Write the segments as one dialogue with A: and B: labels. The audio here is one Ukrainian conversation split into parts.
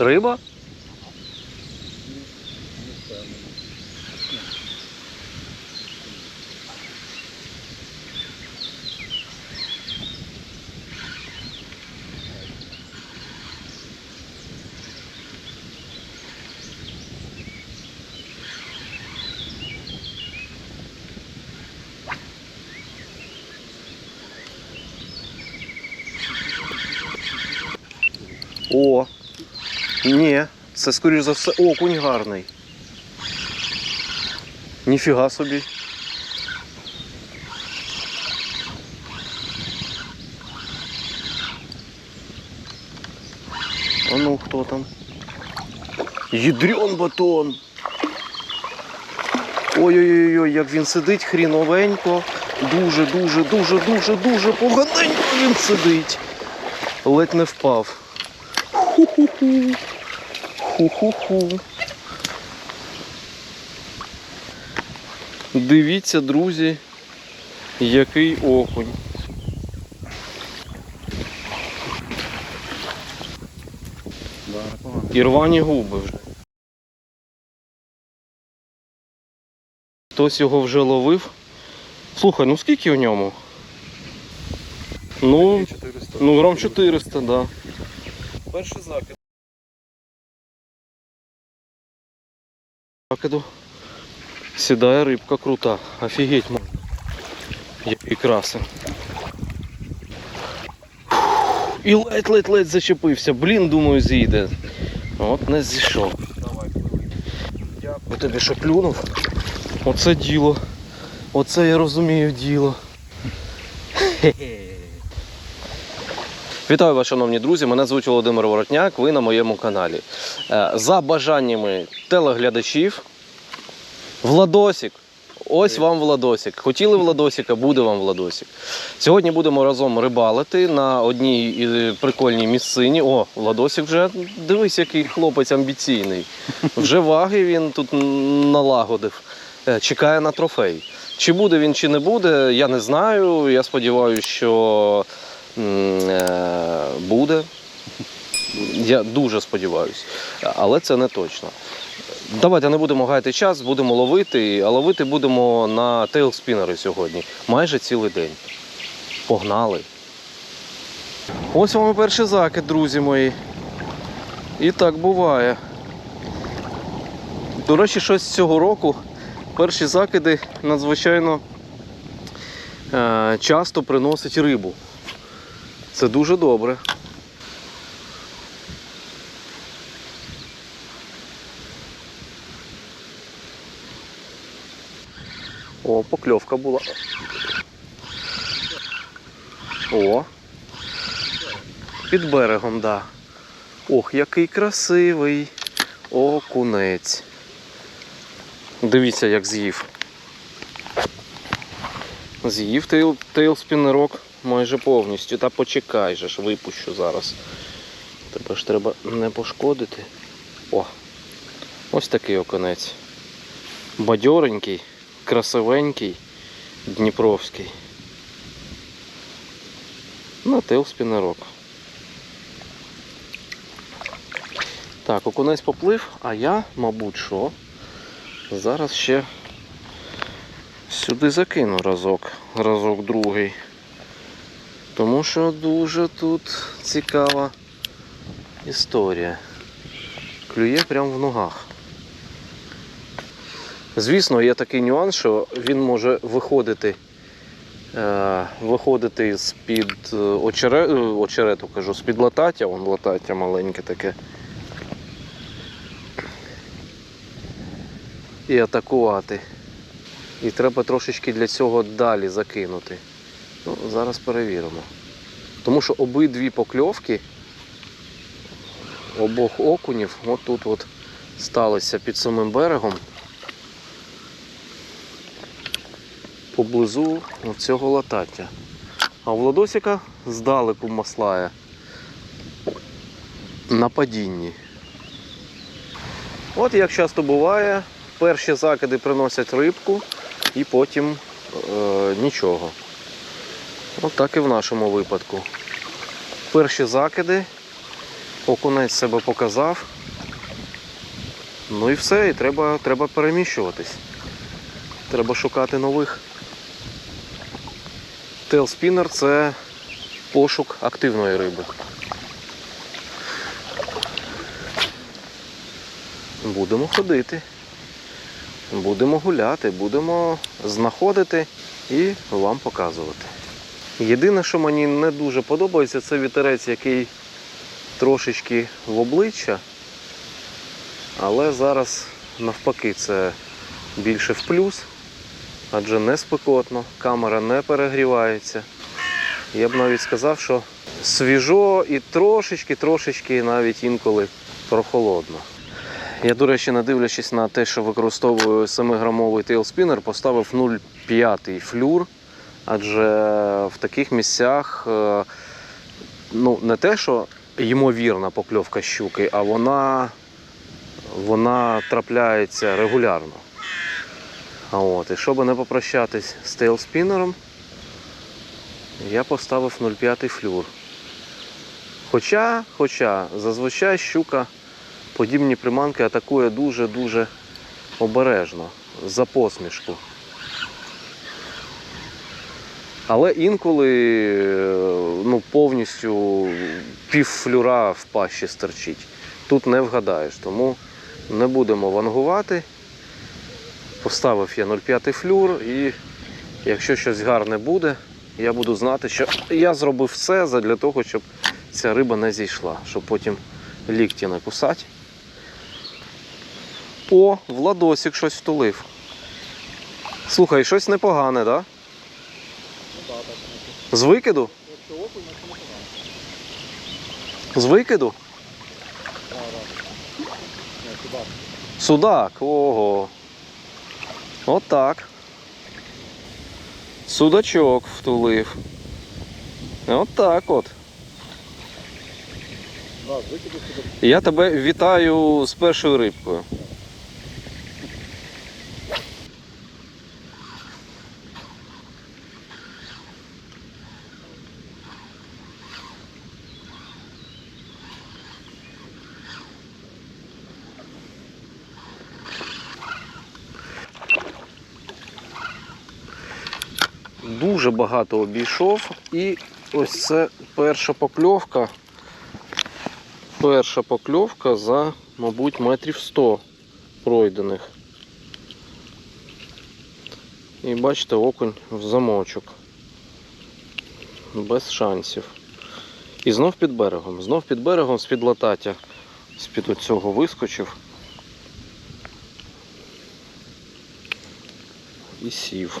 A: Риба? О, ні, це скоріш за все окунь гарний. Ніфіга собі. А ну хто там? Ядрен батон. Ой-ой-ой, як він сидить хріновенько. Дуже, дуже, дуже, дуже, дуже поганенько він сидить. Ледь не впав. Ху-ху-ху. Ху-ху-ху. Дивіться, друзі, який окунь. І рвані губи вже. Хтось його вже ловив. Слухай, ну скільки у ньому? Ну,
B: 400.
A: ну грам 400, так. Да. Перший закид. Закиду. Сідає рибка крута. Офігеть можна. Який красень. І ледь-ледь-ледь зачепився. Блін, думаю, зійде. От не зійшов.
B: Давай.
A: Я тобі що плюнув? Оце діло. Оце я розумію діло. Вітаю вас, шановні друзі. Мене звуть Володимир Воротняк. Ви на моєму каналі. Е, За бажаннями телеглядачів. Владосік. Ось вам Владосік. Хотіли Владосіка, буде вам Владосік. Сьогодні будемо разом рибалити на одній прикольній місцині. О, Владосік вже дивись, який хлопець амбіційний. Вже ваги він тут налагодив. Е, Чекає на трофей. Чи буде він, чи не буде, я не знаю. Я сподіваюся, що буде. Я дуже сподіваюся. Але це не точно. Давайте не будемо гаяти час, будемо ловити, а ловити будемо на тейлспінери сьогодні. Майже цілий день. Погнали. Ось вам і перший закид, друзі мої. І так буває. До речі, щось цього року перші закиди надзвичайно е, часто приносять рибу. Це дуже добре. О, покльовка була. О. Під берегом, да. Ох, який красивий окунець. Дивіться, як з'їв. З'їв тейл, тейлспінерок майже повністю. Та почекай же ж, випущу зараз. Тебе ж треба не пошкодити. О! Ось такий окунець. Бадьоренький, красивенький, дніпровський. На тейлспінерок. Так, окунець поплив, а я, мабуть, що? Зараз ще сюди закину разок, разок другий. Тому що дуже тут цікава історія. Клює прямо в ногах. Звісно, є такий нюанс, що він може виходити, е, виходити з-під е, е, очерету, кажу, з-під латаття, вон латаття маленьке таке. і атакувати. І треба трошечки для цього далі закинути. Ну, зараз перевіримо. Тому що обидві покльовки обох окунів отут от сталося під самим берегом. Поблизу цього латаття. А у Владосика здалеку маслає на падінні. От як часто буває, перші закиди приносять рибку і потім е, нічого. От так і в нашому випадку. Перші закиди Окунець себе показав. Ну і все, і треба, треба переміщуватись. Треба шукати нових. Тейлспінер це пошук активної риби. Будемо ходити. Будемо гуляти, будемо знаходити і вам показувати. Єдине, що мені не дуже подобається, це вітерець, який трошечки в обличчя. Але зараз навпаки це більше в плюс, адже не спекотно, камера не перегрівається. Я б навіть сказав, що свіжо і трошечки-трошечки навіть інколи прохолодно. Я, до речі, не дивлячись на те, що використовую 7-грамовий тейлспінер, поставив 0,5 флюр, адже в таких місцях е, ну, не те, що ймовірна покльовка щуки, а вона, вона трапляється регулярно. А от, і щоб не попрощатись з тейлспінером, я поставив 0,5 флюр. Хоча, хоча зазвичай щука подібні приманки атакує дуже-дуже обережно, за Але інколи е, ну, повністю пів флюра в пащі стерчить. Тут не вгадаєш, тому не будемо вангувати. Поставив я 0,5 флюр і якщо щось гарне буде, я буду знати, що я зробив все для того, щоб ця риба не зійшла, щоб потім лікті не кусати. О, Владосик щось втулив. Слухай, щось непогане, так? Да? З викиду? З викиду? Судак, ого. Отак. Судачок втулив. Отак от. Я тебе вітаю з першою рибкою. Дуже багато обійшов і ось це перша покльовка. Перша покльовка за, мабуть, метрів 100 пройдених. І бачите, окунь в замочок. Без шансів. І знов під берегом. Знов під берегом з-під лататя. З-під оцього вискочив. І сів.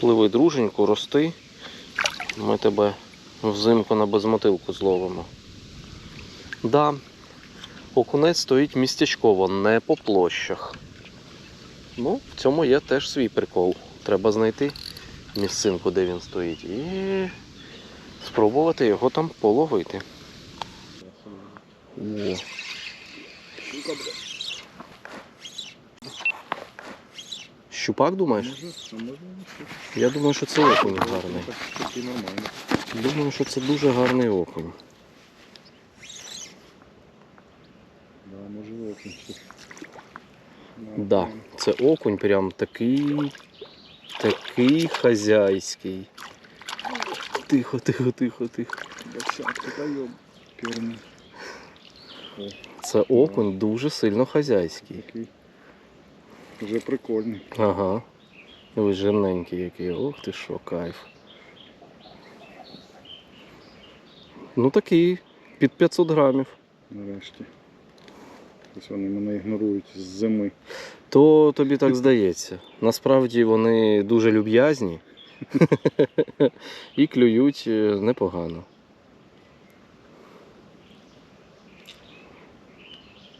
A: Пливи друженьку, рости. Ми тебе взимку на безмотилку зловимо. Да, окунець стоїть містечково, не по площах. Ну, в цьому є теж свій прикол. Треба знайти місцинку, де він стоїть, і спробувати його там половити. О. Щупак думаєш? Я думаю, що це окунь гарний. Думаю, що це дуже гарний окунь.
B: Да,
A: це окунь прям такий, такий хазяйський. Тихо, тихо, тихо, тихо. Це окунь дуже сильно хазяйський.
B: Вже прикольний.
A: Ага. Ось жирненький який. Ох ти що, кайф. Ну такий, під 500 грамів.
B: Нарешті. Ось вони мене ігнорують з зими.
A: То тобі так здається. Насправді вони дуже люб'язні і клюють е, непогано.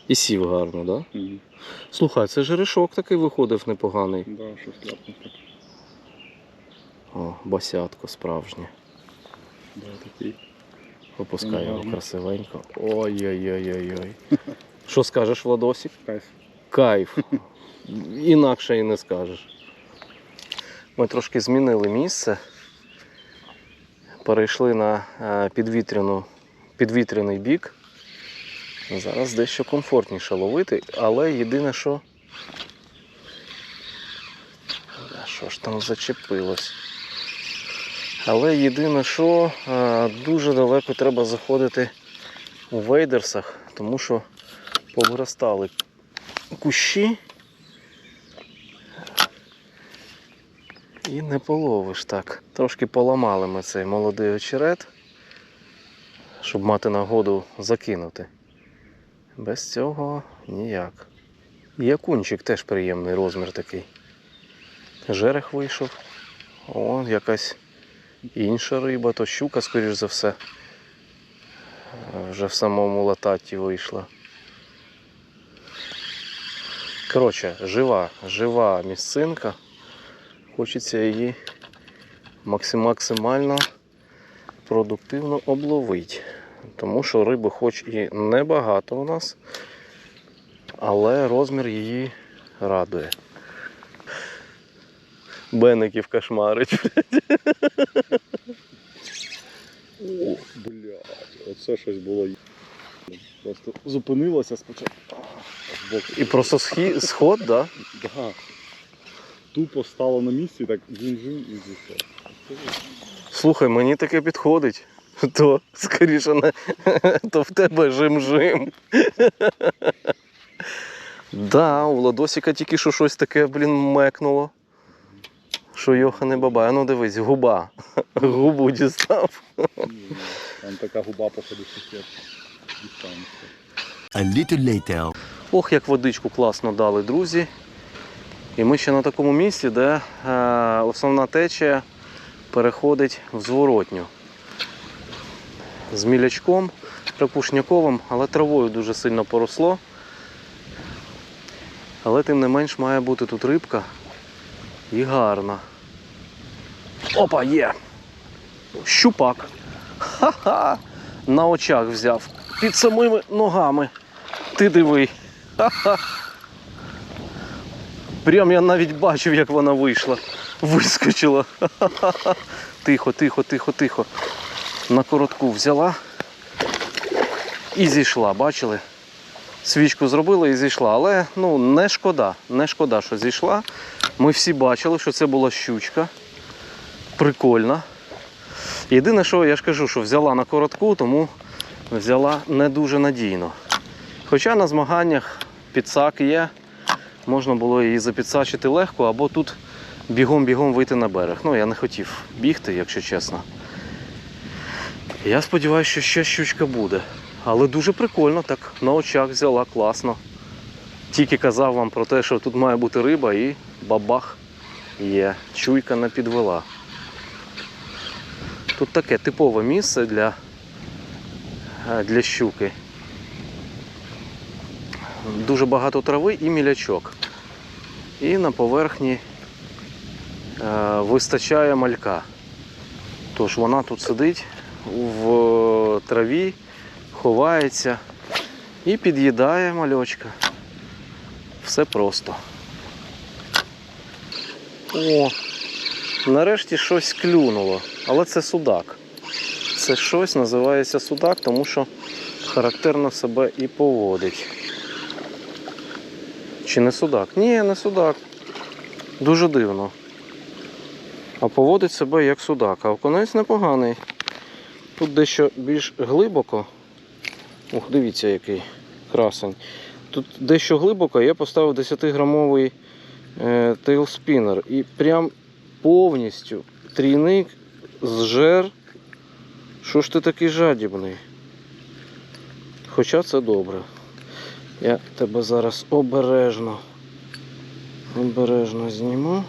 A: І сів гарно, так? Да?
B: Угу.
A: Слухай, це жерешок такий виходив непоганий.
B: Да, щось так.
A: О, босятко справжнє.
B: Да, такий.
A: Опускай його красивенько. Ой-ой-ой-ой-ой. Що скажеш, Владосик?
B: Кайф.
A: Кайф. Інакше і не скажеш. Ми трошки змінили місце. Перейшли на е, підвітряну підвітряний бік. Зараз дещо комфортніше ловити, але єдине, що. Що ж там зачепилось? Але єдине, що е, дуже далеко треба заходити у вейдерсах, тому що повиростали кущі. І не половиш так. Трошки поламали ми цей молодий очерет, щоб мати нагоду закинути. Без цього ніяк. І окунчик теж приємний розмір такий. Жерех вийшов. О, якась інша риба, то щука, скоріш за все. Вже в самому лататі вийшла. Коротше, жива, жива місцинка. Хочеться її максимально продуктивно обловити. Тому що риби хоч і небагато у нас, але розмір її радує. Беників кошмарить.
B: О, блядь, оце щось було. Просто зупинилося спочатку.
A: І просто схі- сход, да?
B: Да. Тупо стало на місці, так жим-жим і зійшло.
A: Слухай, мені таке підходить. То скоріше не то в тебе жим-жим. Да, у Владосіка тільки що щось таке, блін, мекнуло. Що йоха не бабай. А ну дивись, губа. Губу дістав.
B: Там така губа походу сусід. Дістанеться.
C: A little later.
A: Ох, як водичку класно дали, друзі. І ми ще на такому місці, де е, основна течія переходить в зворотню. З мілячком ракушняковим, але травою дуже сильно поросло. Але тим не менш має бути тут рибка і гарна. Опа, є! Щупак. Ха-ха! На очах взяв. Під самими ногами. Ти диви. Ха-ха. Прям я навіть бачив, як вона вийшла. Вискочила. Ха-ха-ха. Тихо, тихо, тихо, тихо. На коротку взяла і зійшла, бачили? Свічку зробила і зійшла. Але ну, не шкода, не шкода, що зійшла. Ми всі бачили, що це була щучка. Прикольна. Єдине, що я ж кажу, що взяла на коротку, тому взяла не дуже надійно. Хоча на змаганнях підсак є, можна було її запідсачити легко, або тут бігом-бігом вийти на берег. Ну, я не хотів бігти, якщо чесно. Я сподіваюся, що ще щучка буде. Але дуже прикольно, так на очах взяла класно. Тільки казав вам про те, що тут має бути риба і бабах є. Чуйка не підвела. Тут таке типове місце для, е, для щуки. Дуже багато трави і мілячок. І на поверхні е, вистачає малька. Тож вона тут сидить в траві, ховається і під'їдає мальочка. Все просто. О, нарешті щось клюнуло, але це судак. Це щось називається судак, тому що характерно себе і поводить. Чи не судак? Ні, не судак. Дуже дивно. А поводить себе як судак. А окунець непоганий. Тут дещо більш глибоко. Ух, дивіться, який красень. Тут дещо глибоко я поставив 10-грамовий е, тейлспінер. І прям повністю трійник зжер. Що ж ти такий жадібний? Хоча це добре. Я тебе зараз обережно, обережно зніму.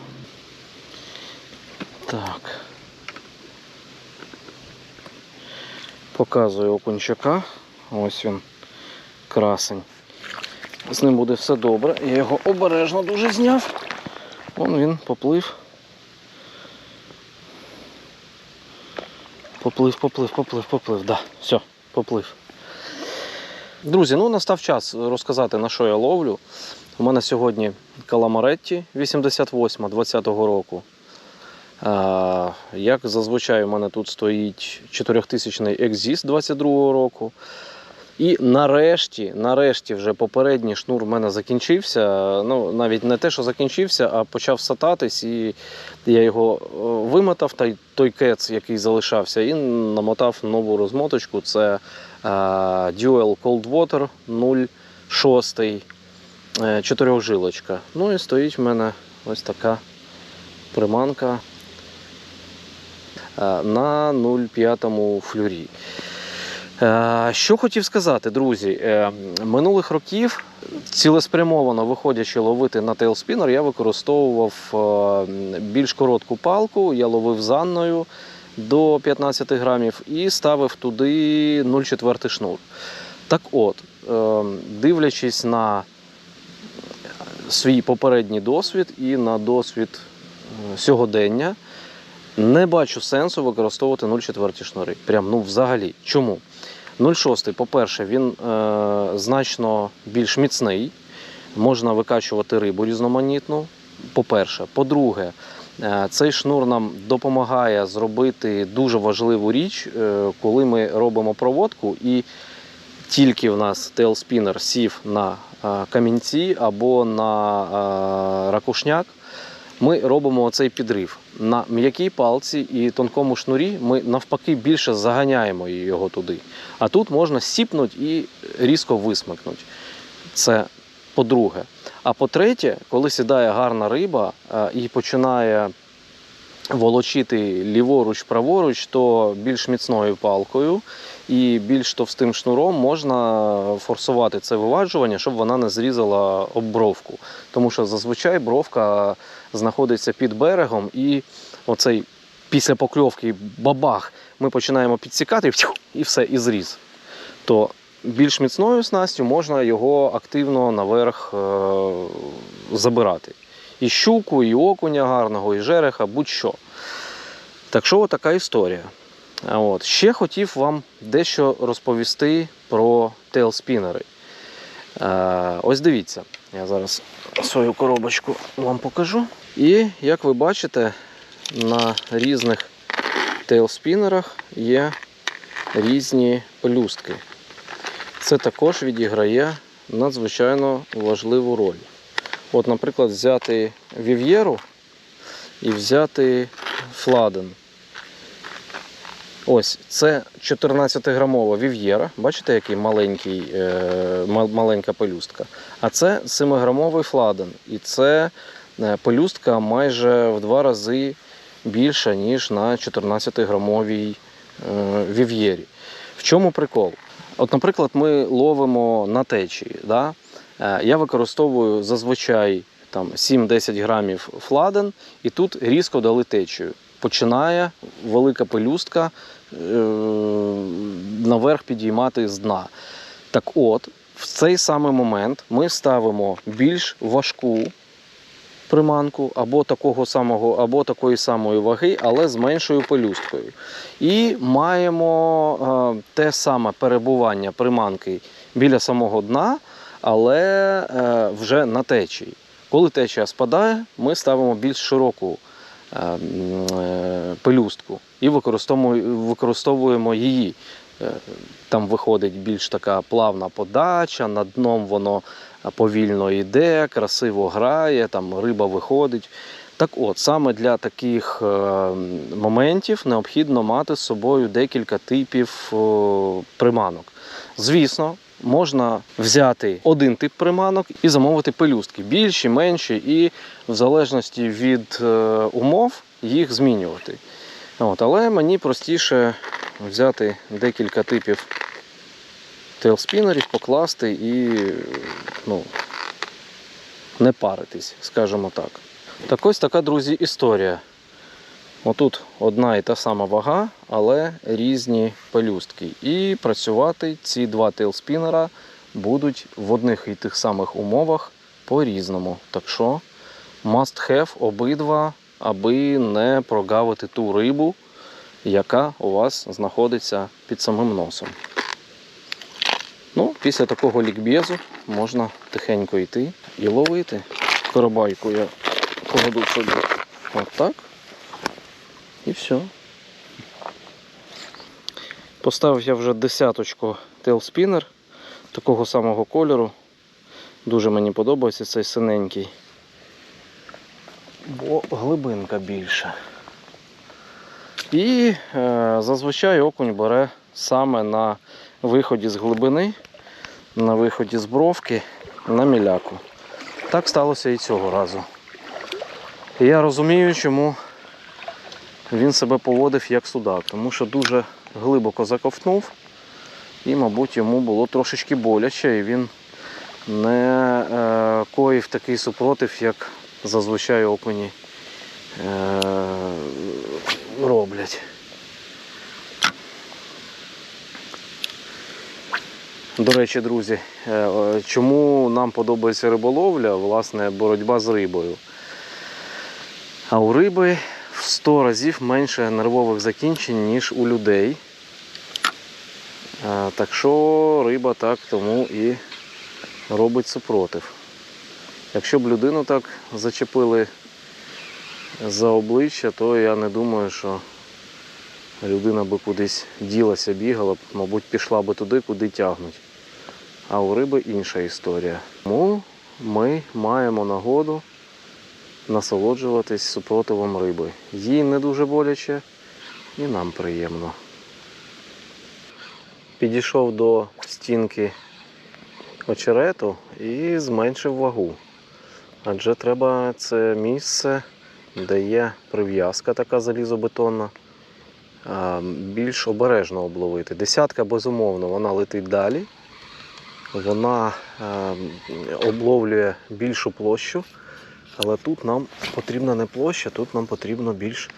A: Так. Показую окунчака. Ось він, красень. З ним буде все добре. Я його обережно дуже зняв. Вон він поплив. Поплив, поплив, поплив, поплив. Да, все, поплив. Друзі, ну настав час розказати, на що я ловлю. У мене сьогодні каламаретті 88 20-го року. Як зазвичай, у мене тут стоїть 4000 Exis 22 року. І нарешті, нарешті, вже попередній шнур в мене закінчився. Ну, навіть не те, що закінчився, а почав сататись, і я його е, вимотав, той, той кец, який залишався, і намотав нову розмоточку. Це е, Dual Cold Water 06 е, чотирьохжилочка. Ну і стоїть в мене ось така приманка на 0,5 флюрі. Е, Що хотів сказати, друзі, Е, минулих років цілеспрямовано виходячи ловити на тейлспінер, я використовував е, більш коротку палку, я ловив занною до 15 грамів і ставив туди 0,4 шнур. Так от, е, дивлячись на свій попередній досвід і на досвід е, сьогодення, не бачу сенсу використовувати 0,4 шнури. Прям ну взагалі. Чому? 0,6, по-перше, він е, значно більш міцний, можна викачувати рибу різноманітну. По-перше, по-друге, е, цей шнур нам допомагає зробити дуже важливу річ, е, коли ми робимо проводку, і тільки в нас тейлспінер сів на е, камінці або на е, ракушняк, ми робимо оцей підрив. На м'якій палці і тонкому шнурі ми навпаки більше заганяємо його туди. А тут можна сіпнути і різко висмикнути. Це по-друге. А по-третє, коли сідає гарна риба і починає волочити ліворуч, праворуч, то більш міцною палкою і більш товстим шнуром можна форсувати це виваджування, щоб вона не зрізала оббровку. Тому що зазвичай бровка знаходиться під берегом, і оцей після покльовки бабах ми починаємо підсікати і все, і зріз. То більш міцною снастю можна його активно наверх е- забирати. І щуку, і окуня гарного, і жереха, будь-що. Так що така історія. От. Ще хотів вам дещо розповісти про тейлспінери. Е, ось дивіться, я зараз свою коробочку вам покажу. І як ви бачите, на різних тейлспінерах є різні пелюстки. Це також відіграє надзвичайно важливу роль. От, наприклад, взяти вів'єру і взяти фладен. Ось це 14-грамова вів'єра. Бачите, який маленький, е, ма- маленька пелюстка. А це 7-грамовий фладен. І це пелюстка майже в два рази більша, ніж на 14-грамовій е, вів'єрі. В чому прикол? От, наприклад, ми ловимо на течії. Да? Е, Я використовую зазвичай там 7-10 грамів фладен, і тут різко дали течію. Починає велика пелюстка е, наверх підіймати з дна. Так от, в цей самий момент ми ставимо більш важку приманку або такого самого, або такої самої ваги, але з меншою пелюсткою. І маємо е, те саме перебування приманки біля самого дна, але е, вже на течії. Коли течія спадає, ми ставимо більш широку е, е, пелюстку і використовуємо, її. Е, Там виходить більш така плавна подача, над дном воно повільно йде, красиво грає, там риба виходить. Так от, саме для таких е, моментів необхідно мати з собою декілька типів е, приманок. Звісно, можна взяти один тип приманок і замовити пелюстки більші, менші, і в залежності від е, умов їх змінювати. От, але мені простіше взяти декілька типів тейлспінерів, покласти і ну, не паритись, скажімо так. Так ось така, друзі, історія. Отут одна і та сама вага, але різні пелюстки. І працювати ці два тейлспінера будуть в одних і тих самих умовах по-різному. Так що must have обидва, аби не прогавити ту рибу, яка у вас знаходиться під самим носом. Ну, після такого лікбезу можна тихенько йти і ловити. Коробайку я поведу собі отак. І все. Поставив я вже десяточку тейлспінер такого самого кольору. Дуже мені подобається цей синенький. Бо глибинка більша. І е, зазвичай окунь бере саме на виході з глибини, на виході з бровки на міляку. Так сталося і цього разу. Я розумію, чому він себе поводив як судак, тому що дуже глибоко заковтнув і, мабуть, йому було трошечки боляче, і він не е, коїв такий супротив, як зазвичай окуні е, роблять. До речі, друзі, е, чому нам подобається риболовля, власне, боротьба з рибою. А у риби в 100 разів менше нервових закінчень, ніж у людей. Е, Так що риба так тому і робить супротив. Якщо б людину так зачепили за обличчя, то я не думаю, що людина би кудись ділася, бігала мабуть, пішла би туди, куди тягнуть. А у риби інша історія. Тому ми маємо нагоду насолоджуватись супротивом риби. Їй не дуже боляче і нам приємно. Підійшов до стінки очерету і зменшив вагу. Адже треба це місце, де є прив'язка така залізобетонна, більш обережно обловити. Десятка, безумовно, вона летить далі. Вона е, обловлює більшу площу, але тут нам потрібна не площа, тут нам потрібно більш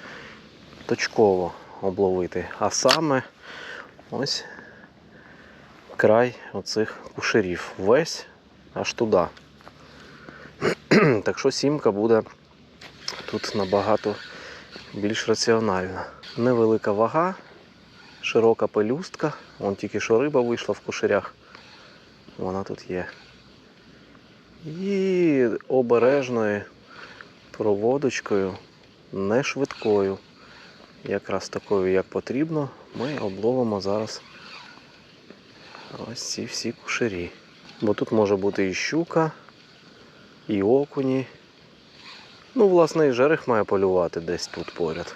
A: точково обловити. А саме ось край оцих кушерів. Весь аж туди. Так що сімка буде тут набагато більш раціональна. Невелика вага, широка пелюстка. Вон тільки що риба вийшла в кушерях. Вона тут є. І обережною проводочкою, не швидкою, якраз такою, як потрібно, ми обловимо зараз ось ці всі кушері. Бо тут може бути і щука, і окуні. Ну, власне, і жерех має полювати десь тут поряд.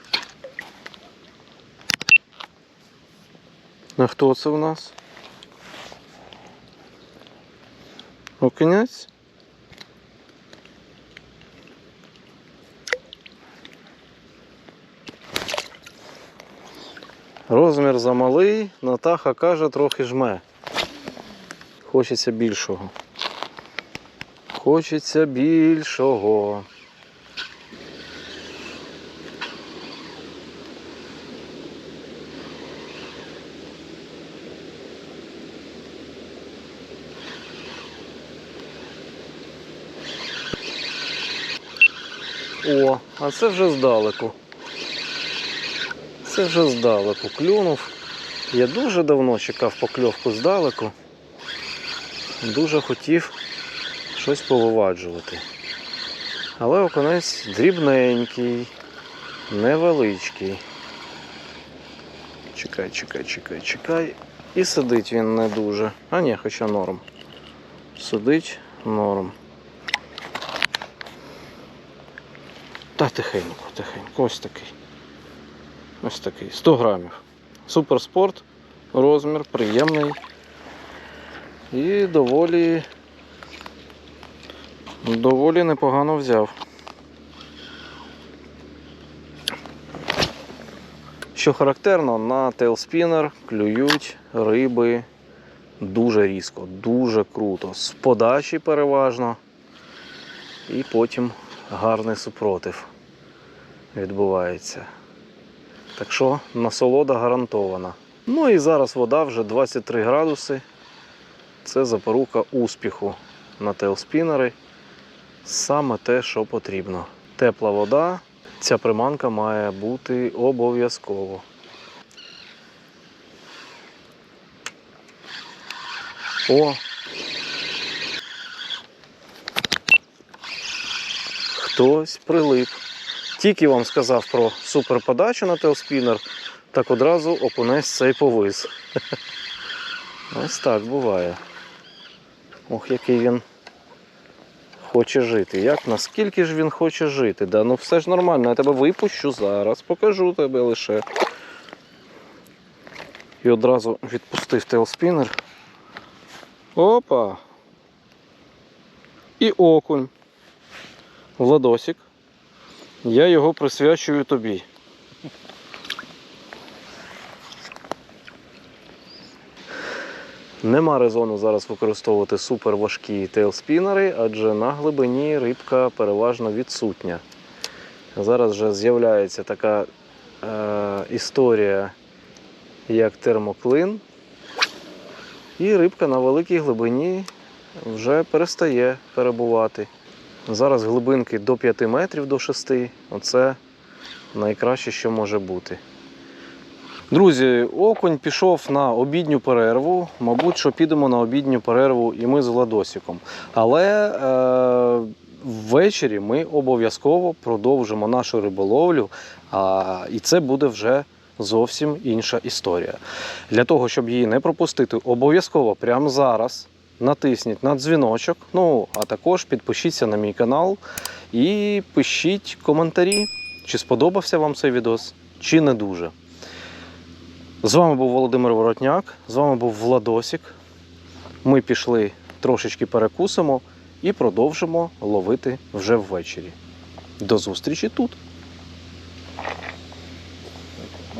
A: А хто це у нас? Окунець? Розмір замалий, Натаха каже, трохи жме. Хочеться більшого. Хочеться більшого. О, а це вже здалеку. Це вже здалеку клюнув. Я дуже давно чекав покльовку здалеку. Дуже хотів щось повиваджувати. Але окунець дрібненький, невеличкий. Чекай, чекай, чекай, чекай. І сидить він не дуже. А ні, хоча норм. Сидить норм. Та тихенько, тихенько. Ось такий. Ось такий. 100 грамів. Суперспорт, розмір, приємний. І доволі. Доволі непогано взяв. Що характерно, на тейлспінер клюють риби дуже різко, дуже круто. З подачі переважно. І потім гарний супротив відбувається. Так що насолода гарантована. Ну і зараз вода вже 23 градуси. Це запорука успіху на тейлспінери. Саме те, що потрібно. Тепла вода, ця приманка має бути обов'язково. О! Хтось прилип. Тільки вам сказав про суперподачу на телспінер, так одразу окунець цей повис. Ось так буває. Ох, який він хоче жити. Як наскільки ж він хоче жити? Да, ну все ж нормально, я тебе випущу зараз, покажу тебе лише. І одразу відпустив тейлспінер. Опа! І окунь. Владосик. Я його присвячую тобі. Нема резону зараз використовувати суперважкі тейлспінери, адже на глибині рибка переважно відсутня. Зараз вже з'являється така е, історія, як термоклин, і рибка на великій глибині вже перестає перебувати. Зараз глибинки до 5 метрів до 6. Оце найкраще, що може бути. Друзі, окунь пішов на обідню перерву. Мабуть, що підемо на обідню перерву і ми з Владосиком. Але е, ввечері ми обов'язково продовжимо нашу риболовлю, а, і це буде вже зовсім інша історія. Для того, щоб її не пропустити, обов'язково прямо зараз натисніть на дзвіночок. Ну, а також підпишіться на мій канал і пишіть коментарі, чи сподобався вам цей відос, чи не дуже. З вами був Володимир Воротняк, з вами був Владосік. Ми пішли трошечки перекусимо і продовжимо ловити вже ввечері. До зустрічі тут!